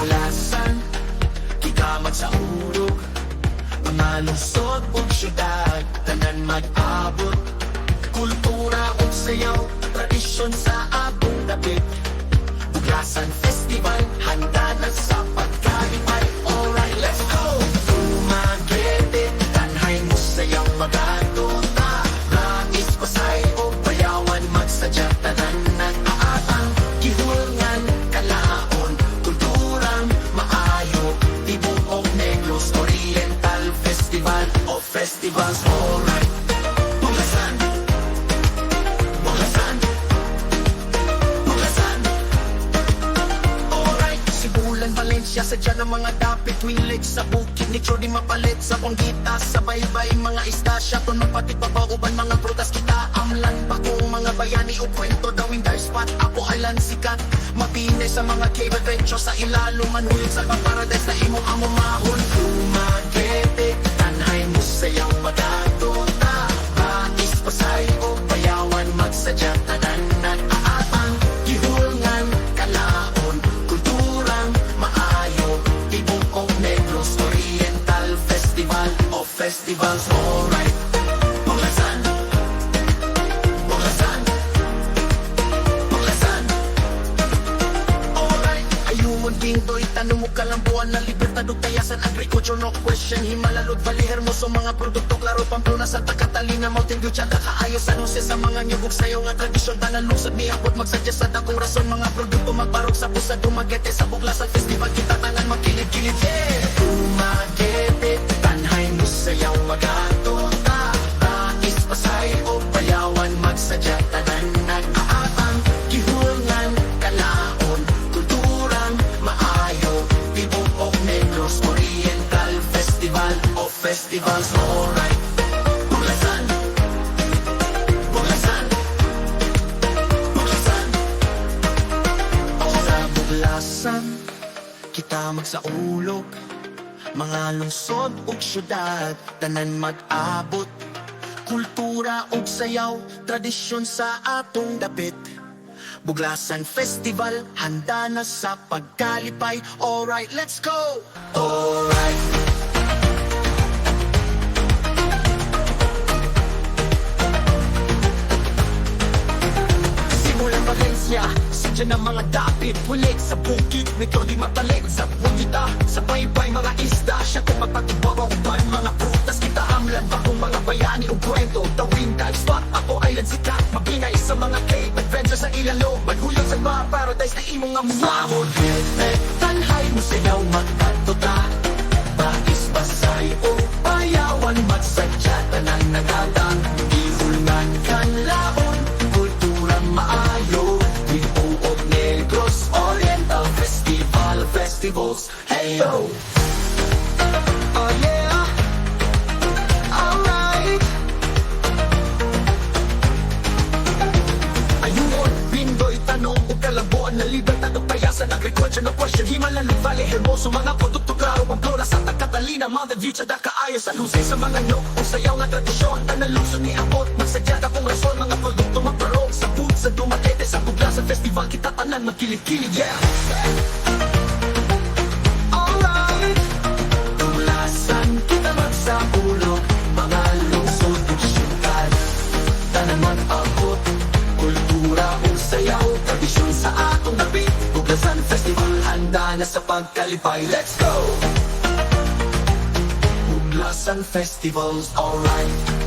Bulasan, kikamag sa urog Mga lungsod ug syudad Tanan mag-abot. Kultura ug sayaw Tradisyon sa abong dapit. Buglasan Festival Handa na sa festivals, alright. Buglasan Buglasan Buglasan Alright, Sibulan, Valencia, sadya ng mga dapit. Wilig sa bukid ni Chody mapalit Sa panggita, sa baybay, mga istasya Tunog pati papauban, mga prutas kita Amlan. Pa kung mga bayani o kwento Dawing dark spot, Apo Island sikat. Mapinay sa mga cave adventure Sa ilalo, manulit sa paradise Na imo amo mahon. Kumagete, tanhay mo sayaw kalambuan na libertad o tayasan Agriculture no question Himalalod, bali hermoso mga produkto Klaro Pamplona sa Takatalina Mountain View Tsada kaayo San Jose sa mga nyugog sayo nga tradisyon Tanan lungsod ni Abot magsadya sa dakong rason Mga produkto magbarog sa pusa Dumagete sa buglasan Festival kita tangan magkilid-kilid Yeah! Festival o festivals Alright. Buglasan Buglasan Buglasan O sa buglasan Kita magsaulog Mga lungsod ug syudad Tanan mag-abot. Kultura ug sayaw Tradisyon sa atong dapit. Buglasan Festival Handa na sa pagkalipay. Alright, let's go! Alright Sadya ng mga dapit Bulik sa bukid Nito di matalig Sa pundita Sa baybay mga isda Siya kung magpatubaw Uban mga prutas. Kita amlan Bakong mga bayani o kwento. Tawing dive spot Ako island sikat Mabingay sa mga cave Adventure sa ilalo Maghulog sa mga paradise Na imong amumamon Tanhay mo sayaw Magkatuta Yo! Oh yeah! Alright! Ayun, Pindoy, tanong o kalabuan na libertad o payasan no question, Himalan, Valley, Hermoso Mga produkto klaro, Pamplona, Santa Catalina Mountain View, Tsada, Kaayo, San Jose Sa mga no, o sayaw nga tradisyon Tanan lungsod ni Abot, magsadyada kung rason Mga produkto magparong sa sa dumatete Sa Buglasan Festival, kita tanan magkilig-kilig, yeah! Handa na sa pagkalipay Let's go! Buglasan Festivals Alright